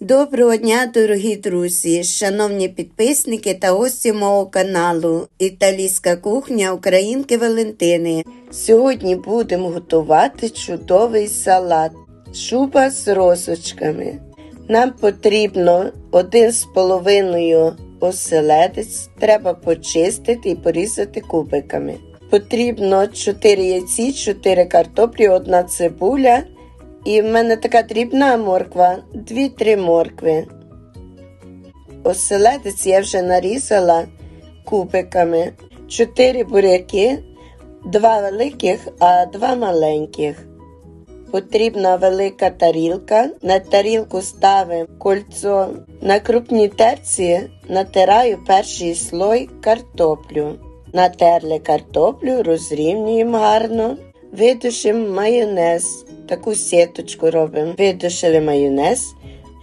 Доброго дня, дорогі друзі, шановні підписники та гості мого каналу Італійська кухня Українки Валентини. Сьогодні будемо готувати чудовий салат шуба з росочками. Нам потрібно один з половиною оселедець, треба почистити і порізати кубиками. Потрібно 4 яйці, 4 картоплі, 1 цибуля. І в мене така дрібна морква, 2-3 моркви. Оселедець я вже нарізала кубиками. 4 буряки, 2 великих, а 2 маленьких. Потрібна велика тарілка. На тарілку ставимо кольцо. На крупній терці натираю перший слой картоплю. Натерли картоплю, розрівнюємо гарно. Видушимо майонез. Таку сіточку робимо. Видушили майонез.